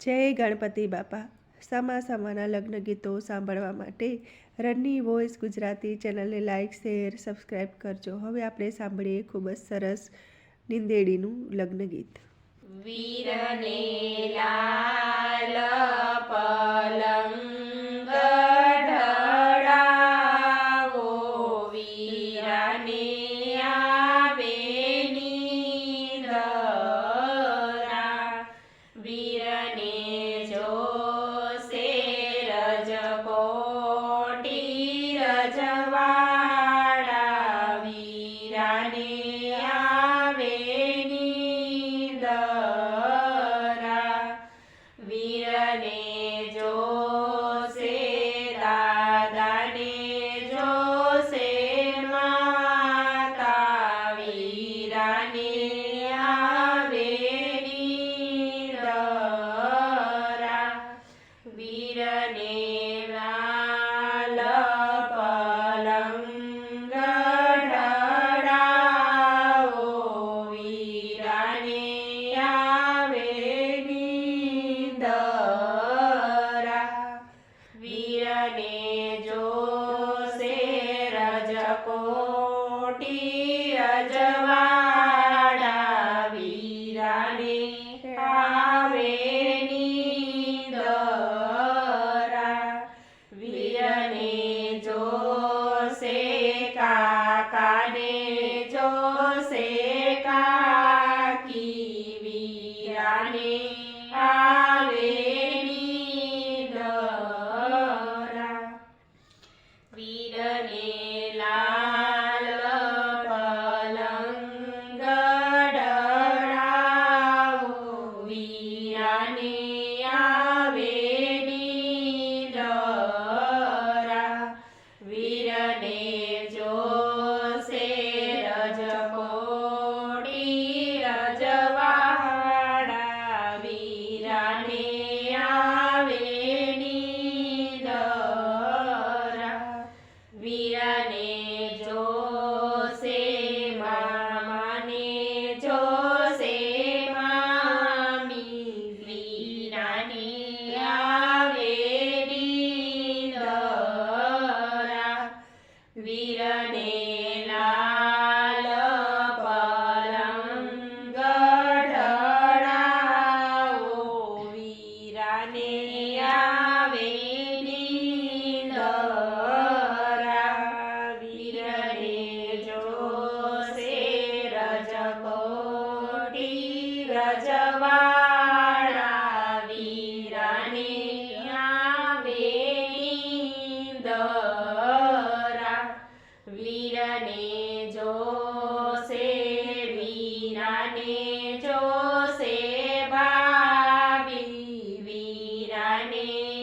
જય ગણપતિ બાપા. સમા સમાના લગ્ન ગીતો સાંભળવા માટે રનની વોઇસ ગુજરાતી ચેનલને લાઇક, શેર સબસ્ક્રાઈબ કરજો. હવે આપણે સાંભળીએ ખૂબ જ સરસ નિંદેડીનું લગ્ન ગીત વીરને લાલ વીરાને આવે નિંદરા વીરને જોશે વીરને જોશે રજકોટી રજવાડા વીરાને આવે નિંદરા વીરને જોશે કાકાને વીરાને ઢળાવો વીરાને આવે નિંદરા વીરાને જોશે ભાવી વીરાને